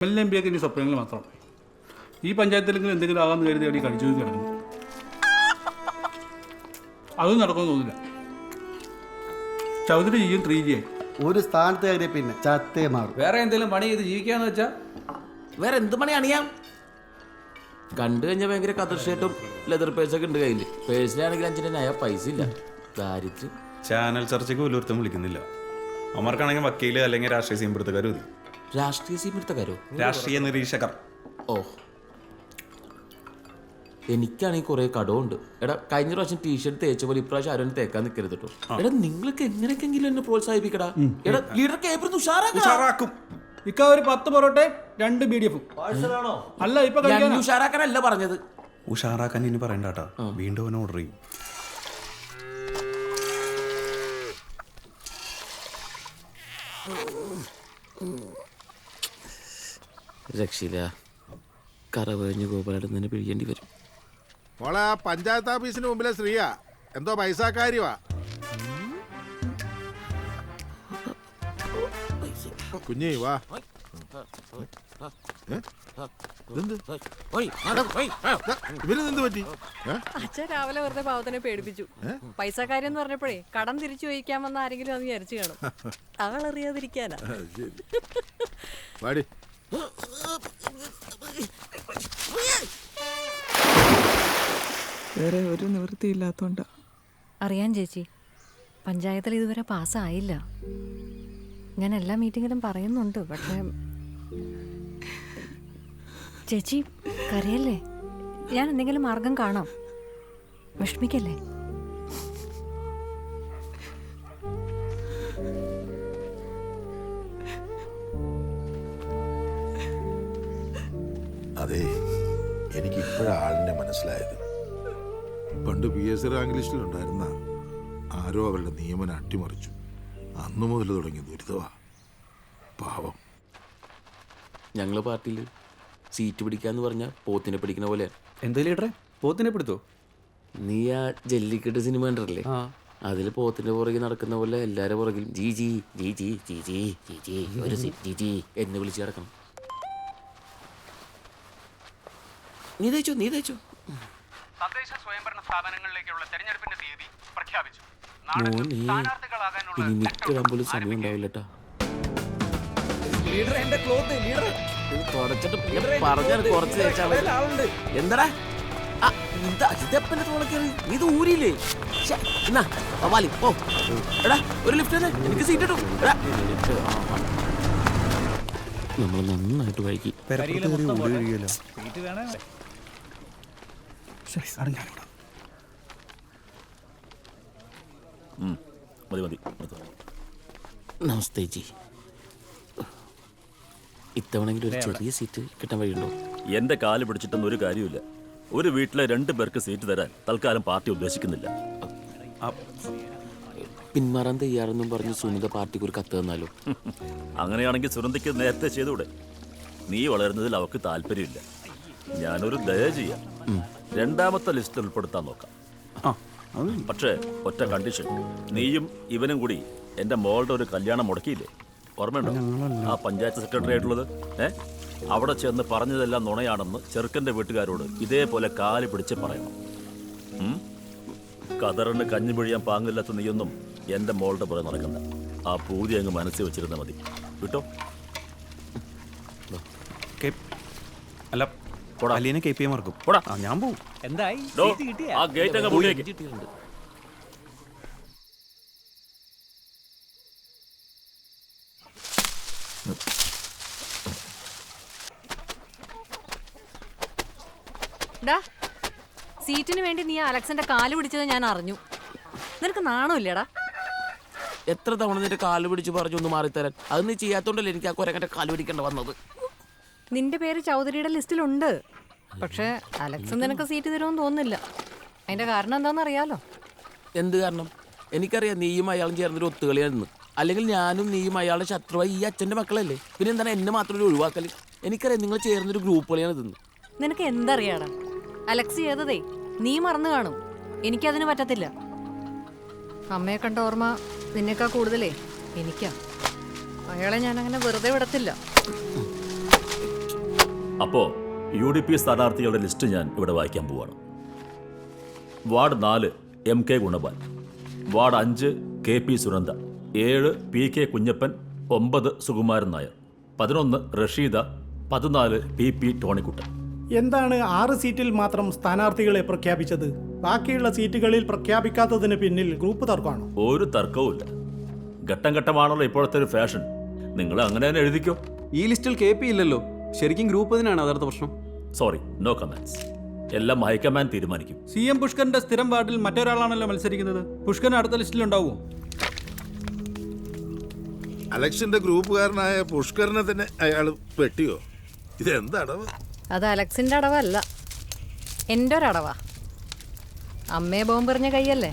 M L M P ഒക്കെ ഇനി സ്വപ്നങ്ങൾ മാത്രം. ഈ പഞ്ചായത്തിലെങ്കിലും എന്തെങ്കിലും ആകാമെന്ന് കരുതി അവിടെ കഴിച്ചു കിടക്കുന്നു അതും നടക്കുമെന്ന് തോന്നില്ല ചൗധരി ജിയും ത്രീ ജി ആയി ഒരു സ്ഥാനത്ത് കയറിയ പിന്നെ ചത്തേ മാറും. വേറെ എന്തെങ്കിലും പണി ചെയ്ത് ജീവിക്കാന്ന് വെച്ചാ? വേറെ എന്ത് പണി അണിയാം? കണ്ടു കഴിഞ്ഞാൽ ഭയങ്കര കതർ ഷർട്ടും ലെതർ പേഴ്സൊക്കെ ഉണ്ട് കയ്യിൽ പേഴ്സിലാണെങ്കിൽ അഞ്ചിന്റെ നയ പൈസ ഇല്ല. ദാരിദ്ര്യം. ചാനൽ ചർച്ചയ്ക്ക് വലിയ വിളിക്കുന്നില്ല. അമർക്കാണെങ്കിൽ വക്കീൽ അല്ലെങ്കിൽ രാഷ്ട്രീയ സീമ്പെടുത്തുകാർ മതി. രാഷ്ട്രീയ സീമെടുത്തക്കാരോ രാഷ്ട്രീയ നിരീക്ഷകർ. ഓ. എനിക്കാണെങ്കിൽ കുറെ കടമുണ്ട് എടാ കഴിഞ്ഞ പ്രാവശ്യം ടീഷർട്ട് തേച്ച പോലെ ഇപ്രാവശ്യം ആരും തേക്കാൻ നിൽക്കരുത് കേട്ടോ എടാ നിങ്ങൾക്ക് എങ്ങനെയൊക്കെങ്കിലും എന്നെ പ്രോത്സാഹിപ്പിക്കടാ. എടാ ലീഡർ കേബിൾ ഉഷാറാക്കാം. ഇക്ക ഒരു പത്ത് പൊറോട്ടെ രണ്ട് ബി ഡി എഫും അല്ല ഇപ്പൊ ഉഷാറാക്കാനല്ല പറഞ്ഞത്. ഉഷാറാക്കാൻ ഇനി പറയണ്ട കേട്ടോ. വീണ്ടും അവനെ ഓർഡർ ചെയ്യും. രക്ഷില്ല കറവഴിഞ്ഞ് ഗോപാലൻ തന്നെ പിഴിയേണ്ടി വരും. മോളെ ആ പഞ്ചായത്ത് ഓഫീസിന് മുമ്പിലെ സ്ത്രീയാ. എന്തോ പൈസക്കാരിവാ. കുഞ്ഞി വാ? ഇവരിതെന്ത് പറ്റി? അച്ഛൻ രാവിലെ വെറുതെ പാവത്തിനെ പേടിപ്പിച്ചു. പൈസക്കാര്യം എന്ന് പറഞ്ഞപ്പോഴേ കടം തിരിച്ചു ചോദിക്കാൻ വന്ന ആരെങ്കിലും അത് വിചാരിച്ചു കാണും. ആളറിയാതിരിക്കാനാ വേറെ ഒരു നിവൃത്തിയില്ലാത്തോണ്ടാ. അറിയാൻ ചേച്ചി. പഞ്ചായത്തിൽ ഇതുവരെ പാസ്സായില്ല. ഞാൻ എല്ലാ മീറ്റിങ്ങിലും പറയുന്നുണ്ട് പക്ഷേ ചേച്ചി കരയല്ലേ? ഞാൻ എന്തെങ്കിലും മാർഗം കാണാം. വിഷമിക്കല്ലേ? അതെ എനിക്ക് ഇപ്പോഴാ ആളിനെ മനസ്സിലായത്. പണ്ട് പി എസ് റാങ്ക് ലിസ്റ്റിലുണ്ടായിരുന്ന ആരോ അവരുടെ നിയമനം അട്ടിമറിച്ചു. അന്നു മുതൽ തുടങ്ങിയ ദുരിതമാ പാവം. ഞങ്ങളെ പാർട്ടിയിൽ സീറ്റ് പിടിക്കാന്ന് പറഞ്ഞ പോത്തിനെ പിടിക്കുന്ന പോലെ. എന്താ ലീഡറെ? പോത്തിനെ പിടുത്തോ? നീ ആ ജല്ലിക്കെട്ട് സിനിമ കണ്ടല്ലേ അതിൽ പോത്തിന്റെ പുറകിൽ നടക്കുന്ന പോലെ എല്ലാരും പുറകിൽ ജി ജി ജി ജി ജി ജി ജി ജി ഒരു സി ജി ജി എന്ന് വിളിച്ച് കിടക്കണം. നീ തയ്ച്ചോ നീ തയ്ച്ചോ തദ്ദേശ സ്വയംഭരണ സ്ഥാപനങ്ങളിലേക്കുള്ള തെരഞ്ഞെടുപ്പിന്റെ തീയതി പ്രഖ്യാപിച്ചു. സ്ഥാനാർത്ഥികളാകാനുള്ള സമയം ലീഡർ എന്റെ ക്ലോത്ത് ലീഡർ ഇത് പറഞ്ഞാൽ കുറച്ച്. എന്താടാ? ഇതാ, ഇതെപ്പന്റെ തോളെ കയറി ഇത് ഊരിയില്ലേ? ശ്ശെ, എന്നാ വാലി ഓ എടാ ഒരു ലിഫ്റ്റ് തന്നെ. എനിക്ക് സീറ്റ് ഇട്ടു. നമ്മൾ നന്നായിട്ട് വൈകി മതി മതി നമസ്തേ ജി. ഇത്തവണെങ്കിലും ഒരു ചെറിയ സീറ്റ് കിട്ടാൻ വഴിയുണ്ടോ? എന്റെ കാൽ പിടിച്ചിട്ടൊന്നും ഒരു കാര്യമില്ല ഒരു വീട്ടിലെ രണ്ടു പേർക്ക് സീറ്റ് തരാൻ തൽക്കാലം പാർട്ടി ഉദ്ദേശിക്കുന്നില്ല. പിന്മാറാൻ തയ്യാറെന്നും പറഞ്ഞ് സുനിത പാർട്ടിക്ക് ഒരു കത്ത് തന്നാലോ? അങ്ങനെയാണെങ്കിൽ സുനന്ദയ്ക്ക് നേരത്തെ ചെയ്തുകൂടെ? നീ വളരുന്നതിൽ അവക്ക് താല്പര്യമില്ല. ഞാനൊരു ദയ ചെയ്യാം. രണ്ടാമത്തെ ലിസ്റ്റിൽ ഉൾപ്പെടുത്താൻ നോക്കാം. പക്ഷേ ഒറ്റ കണ്ടീഷൻ നീയും ഇവനും കൂടി എന്റെ മോളുടെ ഒരു കല്യാണം മുടക്കിയില്ലേ? ഓർമ്മയുണ്ടോ? ആ പഞ്ചായത്ത് സെക്രട്ടറി ആയിട്ടുള്ളത്? ഏ? അവിടെ ചെന്ന് പറഞ്ഞതെല്ലാം നുണയാണെന്ന് ചെറുക്കന്റെ വീട്ടുകാരോട് ഇതേപോലെ കാൽ പിടിച്ച് പറയണം? കതറിന് കഞ്ഞി പിഴിയാൻ പാങ്ങില്ലാത്ത നീയൊന്നും എന്റെ മോളുടെ പുറകെ നടക്കുന്ന ആ പൂതി അങ്ങ് മനസ്സിൽ വെച്ചിരുന്നാൽ മതി. വിട്ടോ? അല്ല അലീനെ കെ പി എ മാർക്കും പോടാ. ആ, ഞാൻ പോവും. എന്തായി? ഡോ, ആ ഗേറ്റ് അങ്ങ് പൂട്ടിയേക്ക് കിട്ടിയിട്ടുണ്ട് ഡാ സീറ്റിന് വേണ്ടി നീ അലക്സിന്റെ കാൽ പിടിച്ചത് ഞാൻ അറിഞ്ഞു. നിനക്ക് നാണമില്ലടാ എത്ര തവണ നിന്റെ കാൽ പിടിച്ച് പറഞ്ഞു ഒന്ന് മാറിത്തരാൻ? അത് നീ ചെയ്യാത്തോണ്ടല്ലേ എനിക്ക് ആ കുരങ്ങന്റെ കാൽ പിടിക്കേണ്ട വന്നത്? നിന്റെ പേര് ചൗധരിയുടെ ലിസ്റ്റിലുണ്ട്. പക്ഷെ അലക്സ് നിനക്ക് സീറ്റ് തരുമെന്ന് തോന്നുന്നില്ല. അതിന്റെ കാരണം എന്താണെന്ന് അറിയാലോ? എന്ത് കാരണം? എനിക്കറിയാം നീയും അയാളും ചേർന്നൊരു ഒത്തുകളിയായിരുന്നു. അല്ലെങ്കിൽ ഞാനും നീയും അയാളുടെ ശത്രുവായി ഈ അച്ഛന്റെ മക്കളല്ലേ? പിന്നെ എന്താണ് എന്നെ മാത്രം ഒരു ഒഴിവാക്കൽ എനിക്കറിയാം നിങ്ങൾ ചേർന്നൊരു ഗ്രൂപ്പ് കളിയാണ് ഇതെന്ന്. നിനക്ക് എന്തറിയാടാ? അലക്സ് ചെയ്തതേ നീ മറന്നു കാണും. എനിക്കതിന് പറ്റത്തില്ല. അമ്മയെ കണ്ട ഓർമ്മ നിന്നേക്കാ കൂടുതലേ? എനിക്കാ. അയാളെ ഞാൻ അങ്ങനെ വെറുതെ വിടത്തില്ല. അപ്പോൾ യു ഡി പി സ്ഥാനാർത്ഥികളുടെ ലിസ്റ്റ് ഞാൻ ഇവിടെ വായിക്കാൻ പോവാണ്. വാർഡ് നാല് എം കെ ഗുണപാൽ വാർഡ് അഞ്ച് കെ പി സുനന്ദ ഏഴ് പി കെ കുഞ്ഞപ്പൻ ഒമ്പത് സുകുമാരൻ നായർ പതിനൊന്ന് റഷീദ പതിനാല് പി പി ടോണിക്കുട്ടൻ. എന്താണ് ആറ് സീറ്റിൽ മാത്രം സ്ഥാനാർത്ഥികളെ പ്രഖ്യാപിച്ചത്? ബാക്കിയുള്ള സീറ്റുകളിൽ പ്രഖ്യാപിക്കാത്തതിന് പിന്നിൽ ഗ്രൂപ്പ് തർക്കമാണ്? ഒരു തർക്കവുമില്ല ഘട്ടം ഘട്ടമാണല്ലോ ഇപ്പോഴത്തെ ഒരു ഫാഷൻ. നിങ്ങൾ അങ്ങനെ തന്നെ എഴുതിക്കോ? ഈ ലിസ്റ്റിൽ കെ പി ഇല്ലല്ലോ. ശരിക്കും ഗ്രൂപ്പ് ഇതിനാണ് യഥാർത്ഥ പ്രശ്നം? സോറി നോ കമന്റ്സ് എല്ലാം ഹൈക്കമാൻഡ് തീരുമാനിക്കും. സി എം പുഷ്കറിന്റെ സ്ഥിരം വാർഡിൽ മറ്റൊരാളാണല്ലോ മത്സരിക്കുന്നത്. പുഷ്കൻ അടുത്ത ലിസ്റ്റിൽ ഉണ്ടാവുമോ? അലക്സിന്റെ ഗ്രൂപ്പുകാരനായ പുഷ്കരനെ തന്നെ അയാൾ വെട്ടിയോ? ഇതെന്തടവ് അത് അലക്സിന്റെ അടവല്ല. എന്റെ ഒരടവാ അമ്മയെ ബോംബെറിഞ്ഞ കൈയല്ലേ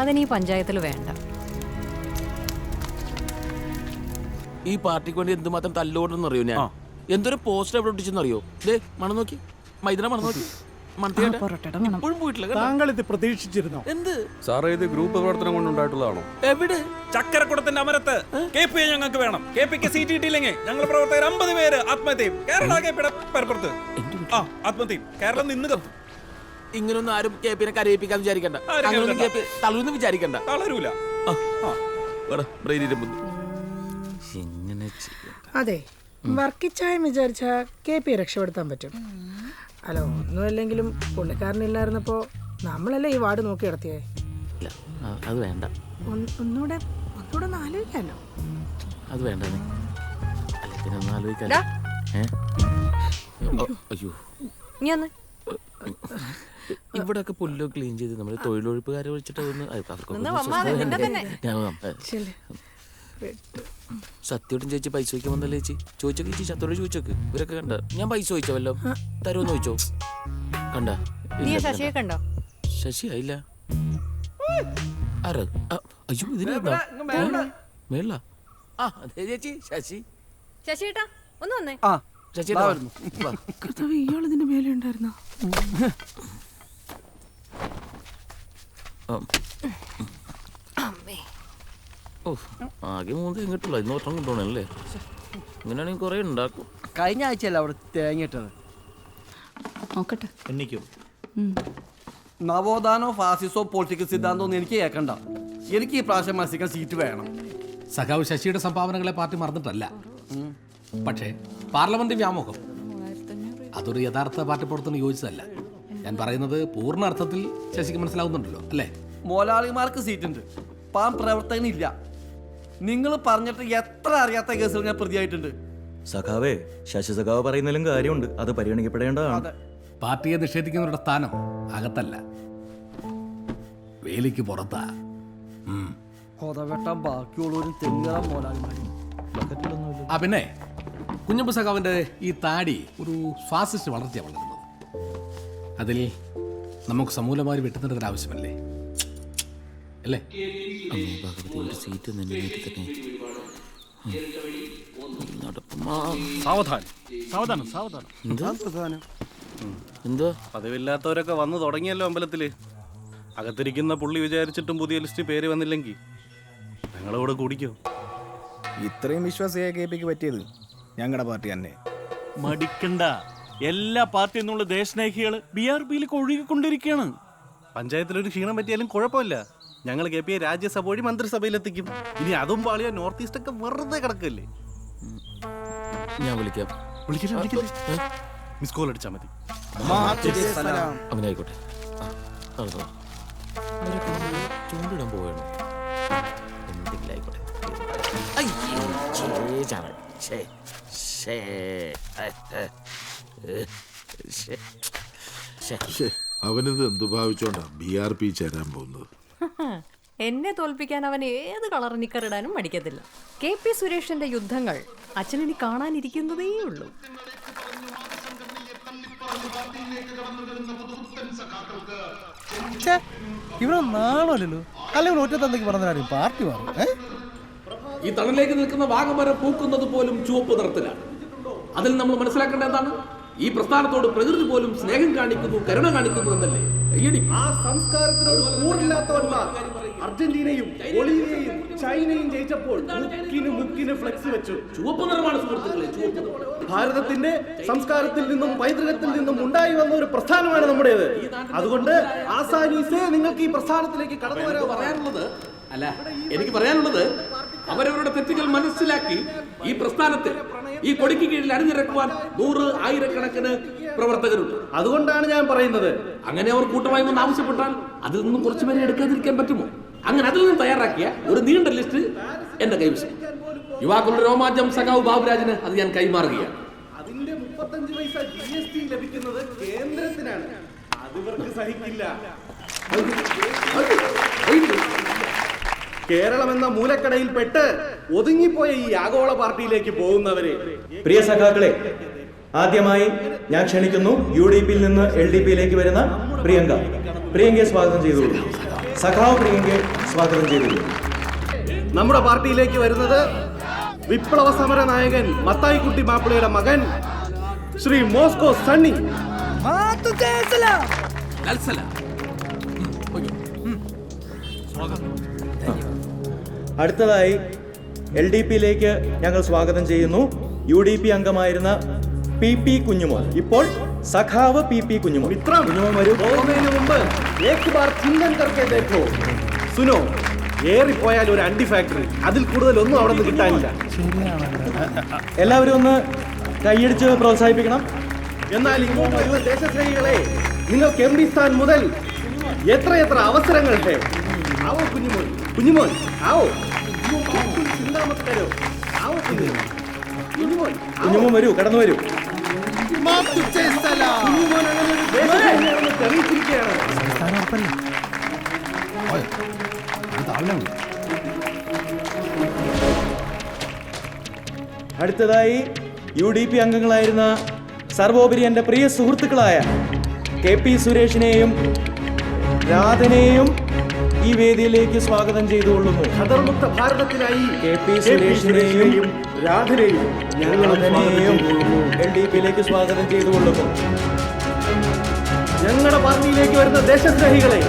അതിന് ഈ പഞ്ചായത്തിൽ വേണ്ട. ഈ പാർട്ടിക്ക് വേണ്ടി എന്തുമാത്രം തല്ലോടെന്ന് അറിയോ ഞാൻ എന്തൊരു പോസ്റ്റർ എവിടെ ഒട്ടിച്ചെന്നറിയോ? ദേ മണം നോക്കി. മൈദന മണം നോക്കി. മണത്തിയായിട്ട് ഇപ്പോഴും പോയിട്ടില്ല കേട്ടോ. താങ്കൾ ഇത് പ്രതീക്ഷിച്ചിരുന്നോ? എന്ത്? സാറേ ഇത് ഗ്രൂപ്പ് പ്രവർത്തനം കൊണ്ടുണ്ടായിട്ടുള്ളതാണോ? എവിടെ? ചക്കരക്കുടത്തിന്റെ അമരത്ത് കെ പി ഞങ്ങൾക്ക് വേണം. കെ പിക്ക് സീറ്റ് കിട്ടിയില്ലെങ്കിൽ ഞങ്ങൾ പ്രവർത്തകർ അമ്പത് പേര് കേരള കെ പിയുടെ പരപ്പുറത്ത് ആ ആത്മഹത്യയും. കേരളം നിന്ന് കത്തും. ഇങ്ങനൊന്നും ആരും കെ പിനെ കരയിപ്പിക്കാൻ വിചാരിക്കണ്ട. ആരും അങ്ങനൊന്നും കെ കരയിക്കണ്ട. പി തളർന്ന് വിചാരിക്കണ്ട. തളരൂല. എങ്ങനെ ചെയ്യാം അതെ. വർക്കിച്ചായം വിചാരിച്ചാൽ കെ പി രക്ഷപ്പെടുത്താൻ പറ്റും. അല്ല ഒന്നുമല്ലെങ്കിലും പുള്ളിക്കാരനില്ലായിരുന്നപ്പോ നമ്മളല്ലേ ഈ വാർഡ് നോക്കി നടത്തിയേ? ഇല്ല അത് വേണ്ട. ഒന്നുകൂടെ ഒന്നുകൂടെ ഒന്ന് ആലോചിക്കാമല്ലോ അത് വേണ്ട പിന്നെ ഒന്ന് ആലോചിക്കാൻ ഡാ. ഏ? ഓ, അയ്യോ. നീ ഒന്ന്. ഇവിടെയൊക്കെ പുല്ല് ക്ലീൻ ചെയ്ത് നമ്മൾ തൊഴിലൊഴിപ്പുകാരെ വിളിച്ചിട്ട് ഒന്ന് അവർക്കൊക്കെ സത്യോട്ടും ചേച്ചി പൈസ ചോദിക്കാൻ വന്നല്ലേ ചേച്ചി? ചോദിച്ചോക്ക് ചേച്ചി സത്യോട് ചോദിച്ചോക്ക്. ഇവരൊക്കെ കണ്ട? ഞാൻ പൈസ ചോദിച്ചോ വല്ലോ? തരുമെന്ന് ചോദിച്ചോ? കണ്ട? ശശിയെ കണ്ടോ? ശശി ആയില്ല ആരാ? അയ്യോ ഇതിന് മേള ആ അതെ ചേച്ചി ശശി. ശശി ഏട്ടാ ഒന്ന് വന്നേ. ആ ശശി. കർത്താവ് ഇയാൾ ഇതിന്റെ മേലെ ഉണ്ടായിരുന്നോ. ഓ ആകെ മൂന്ന് തേങ്ങ കിട്ടുള്ളൂ ഇന്ന് ഒറ്റം കൊണ്ടുപോകണല്ലേ അങ്ങനെയാണെങ്കിൽ കുറേ ഉണ്ടാക്കും. കഴിഞ്ഞ ആഴ്ചയല്ല അവിടെ തേങ്ങിട്ടത് നോക്കട്ടെ. എണ്ണിക്കും. നവോത്ഥാനോ ഫാസിസോ പൊളിറ്റിക്കൽ സിദ്ധാന്തോ ഒന്നും എനിക്ക് കേൾക്കണ്ട. എനിക്ക് ഈ പ്രാവശ്യം മത്സരിക്കാൻ സീറ്റ് വേണം. സഖാവ് ശശിയുടെ സംഭാവനകളെ പാർട്ടി മറന്നിട്ടല്ല. പക്ഷേ പാർലമെന്റ് വ്യാമോഹം. അതൊരു യഥാർത്ഥ പാർട്ടി പ്രവർത്തനം യോജിച്ചതല്ല. ഞാൻ പറയുന്നത് പൂർണ അർത്ഥത്തിൽ ശശിക്ക് മനസ്സിലാവുന്നുണ്ടല്ലോ അല്ലേ? മോലാളിമാർക്ക് സീറ്റ് ഉണ്ട്. പാം പ്രവർത്തകനില്ല. നിങ്ങൾ പറഞ്ഞിട്ട് എത്ര അറിയാത്ത കേസുകൾ ഞാൻ പ്രതിയായിട്ടുണ്ട്. സഖാവേ ശശി സഖാവ് പറയുന്നതിലും കാര്യമുണ്ട്. അത് പരിഗണിക്കപ്പെടേണ്ടതാണ്. പാർട്ടിയെ നിഷേധിക്കുന്നവരുടെ സ്ഥാനം അകത്തല്ല. വേലിക്ക് പുറത്താ. കൊതവെട്ടാൻ ബാക്കിയുള്ളവരും തെങ്ങുകാൻ മോലാളിമാരും ആ പിന്നെ കുഞ്ഞമ്പ സഖാവിന്റെ ഈ താടി ഒരു ഫാസിസ്റ്റ് വളർത്തിയാണ് വളരുന്നത് അതിൽ നമുക്ക് സമൂലമായി വെട്ടുന്നതിന് ആവശ്യമല്ലേ അല്ലേ? അമ്മേ ഭഗവതി ഒരു സീറ്റ് നിന്നെ നീട്ടി തന്നെ നടപ്പുമാ. സാവധാനം. സാവധാനം സാവധാനം. എന്ത്? പതിവില്ലാത്തവരൊക്കെ വന്നു തുടങ്ങിയല്ലോ അമ്പലത്തിൽ. അകത്തിരിക്കുന്ന പുള്ളി വിചാരിച്ചിട്ടും പുതിയ ലിസ്റ്റ് പേര് വന്നില്ലെങ്കിൽ ഞങ്ങളോട് കൂടിക്കോ. ഇത്രയും വിശ്വാസിയായ കെ പിക്ക് പറ്റിയത് ഞങ്ങളുടെ പാർട്ടി തന്നെ. മടിക്കണ്ട. എല്ലാ പാർട്ടി എന്നുള്ള ദേശസ്നേഹികൾ ബി ആർ പിയിലേക്ക് ഒഴുകിക്കൊണ്ടിരിക്കുകയാണ് പഞ്ചായത്തിലൊരു ക്ഷീണം പറ്റിയാലും കുഴപ്പമില്ല. ഞങ്ങൾ കെ പി എ രാജ്യസഭ വഴി മന്ത്രിസഭയിലെത്തിക്കും. ഇനി അതും പാളിയ നോർത്ത് ഈസ്റ്റ് ഒക്കെ വെറുതെ കിടക്കല്ലേ? ഞാൻ വിളിക്കാം. വിളിക്കില്ല വിളിക്കില്ല? മിസ് കോൾ അടിച്ചാൽ മതി. അങ്ങനെ ആയിക്കോട്ടെ ചൂണ്ടിടാൻ പോവാണ് എന്തെങ്കിലും ആയിക്കോട്ടെ. അവനിത് എന്തു ഭാവിച്ചോണ്ടാ ബി ആർ പി ചേരാൻ പോകുന്നത്? എന്നെ തോൽപ്പിക്കാൻ അവൻ ഏത് കളർ നിക്കറിടാനും മടിക്കത്തില്ല. കെ പി സുരേഷിന്റെ യുദ്ധങ്ങൾ അച്ഛനിനി കാണാനിരിക്കുന്നതേ ഉള്ളൂ. ഇവിടെ നാളല്ലോ അല്ലെങ്കിൽ ഒറ്റ തന്തയ്ക്ക് പറഞ്ഞാലും പാർട്ടി മാറും ഈ തണലിലേക്ക് നിൽക്കുന്ന വാഗമരം പൂക്കുന്നത് പോലും ചുവപ്പ് നിറത്തിലാണ്. അതിൽ നമ്മൾ മനസ്സിലാക്കേണ്ട എന്താണ്? ഈ പ്രസ്ഥാനത്തോട് പ്രകൃതി പോലും സ്നേഹം കാണിക്കുന്നു കരുണ കാണിക്കുന്നു എന്നല്ലേ? ആ സംസ്കാരത്തിനോട് കൂറില്ലാത്തവന്മാർ അർജന്റീനയും ബൊളീവിയയും ചൈനയും ജയിച്ചപ്പോൾ മുക്കിന് മുക്കിന് ഫ്ലെക്സ് വെച്ചു. ചുവപ്പ് നിറമാണ് സുഹൃത്തുക്കളെ ഭാരതത്തിന്റെ സംസ്കാരത്തിൽ നിന്നും പൈതൃകത്തിൽ നിന്നും ഉണ്ടായി വന്ന ഒരു പ്രസ്ഥാനമാണ് നമ്മുടേത്. അതുകൊണ്ട് ആസാനീസേ നിങ്ങൾക്ക് ഈ പ്രസ്ഥാനത്തിലേക്ക് കടന്നു വരാൻ പറയാനുള്ളത് അല്ല എനിക്ക് പറയാനുള്ളത് അവരവരുടെ തെറ്റുകൾ മനസ്സിലാക്കി ഈ പ്രസ്ഥാനത്തിൽ ഈ കൊടിക്ക് കീഴിൽ അണിനിരക്കുവാൻ നൂറ് ആയിരക്കണക്കിന് പ്രവർത്തകരുണ്ട്. അതുകൊണ്ടാണ് ഞാൻ പറയുന്നത്. അങ്ങനെ അവർ കൂട്ടമായി ഒന്ന് ആവശ്യപ്പെട്ടാൽ അതിൽ നിന്നും കുറച്ച് പേരെ എടുക്കാതിരിക്കാൻ പറ്റുമോ? അങ്ങനെ അതിൽ നിന്നും തയ്യാറാക്കിയ ഒരു നീണ്ട ലിസ്റ്റ് എന്റെ കൈവശം. യുവാക്കളുടെ രോമാഞ്ചം സഖാവ് ബാബുരാജിന് അത് ഞാൻ കൈമാറുകയാണ്. അതിന്റെ മുപ്പത്തഞ്ച് പൈസ ജി എസ് ടി ലഭിക്കുന്നത് കേന്ദ്രത്തിനാണ്. അത് ഇവർക്ക് സഹിക്കില്ല. കേരളം എന്ന മൂലക്കടയിൽ പെട്ട് ഒതുങ്ങിപ്പോയ ഈ ആഗോള പാർട്ടിയിലേക്ക് പോകുന്നവരെ പ്രിയ സഖാക്കളെ ആദ്യമായി ഞാൻ ക്ഷണിക്കുന്നു യു ഡി പിയിൽ നിന്ന് എൽ ഡി പിയിലേക്ക് വരുന്ന പ്രിയങ്ക. പ്രിയങ്കയെ സ്വാഗതം ചെയ്തു. സഖാവ് പ്രിയങ്കയെ സ്വാഗതം ചെയ്തു. നമ്മുടെ പാർട്ടിയിലേക്ക് വരുന്നത് വിപ്ലവ സമര നായകൻ മത്തായിക്കുട്ടി മാപ്പിളയുടെ മകൻ ശ്രീ മോസ്കോ സണ്ണി. അടുത്തതായി എൽ ഡി പിയിലേക്ക് ഞങ്ങൾ സ്വാഗതം ചെയ്യുന്നു. യു ഡി പി അംഗമായിരുന്ന പി പി കുഞ്ഞുമോൻ ഇപ്പോൾ സഖാവ് പി പി കുഞ്ഞുമോൻ ഇത്ര കുഞ്ഞുമോൻ വരൂ പോകുന്നതിന് മുമ്പ് ഏക് ബാർ ചിന്തൻ കർക്കെ ദേഖോ സുനോ ഏറിപ്പോയാൽ ഒരു അണ്ടി ഫാക്ടറി അതിൽ കൂടുതൽ ഒന്നും അവിടെ നിന്ന് കിട്ടാനില്ല. എല്ലാവരും ഒന്ന് കൈയടിച്ച് പ്രോത്സാഹിപ്പിക്കണം. എന്നാൽ ഇങ്ങോട്ട് വരുന്ന ദേശസ്നേഹികളെ നിങ്ങൾക്ക് എം പി സ്ഥാൻ മുതൽ എത്ര അവസരങ്ങൾ ആവോ കുഞ്ഞുമോൻ കുഞ്ഞുമോൻ ആവോ. ചിന്താമത്തരോ തരോ ആവോ. കുഞ്ഞുമോൻ കുഞ്ഞുമോൻ കുഞ്ഞുമോൻ വരൂ കടന്നു വരൂ അടുത്തതായി യു ഡി പി അംഗങ്ങളായിരുന്ന സർവോപരി എന്റെ പ്രിയ സുഹൃത്തുക്കളായ കെ പി സുരേഷിനെയും രാധനെയും ഈ വേദിയിലേക്ക് സ്വാഗതം ചെയ്തുകൊള്ളുന്നു. ഭാരതത്തിനായി കെ പി കെ പി സുരേഷിനെയും സുരേഷിനെയും രാധനെയും ഞങ്ങൾ രാധനെയും എൽ ഡി പിയിലേക്ക് സ്വാഗതം ചെയ്തുകൊള്ളുന്നു. ഞങ്ങളുടെ പാർട്ടിയിലേക്ക് വരുന്ന ദേശസ്നേഹികളെ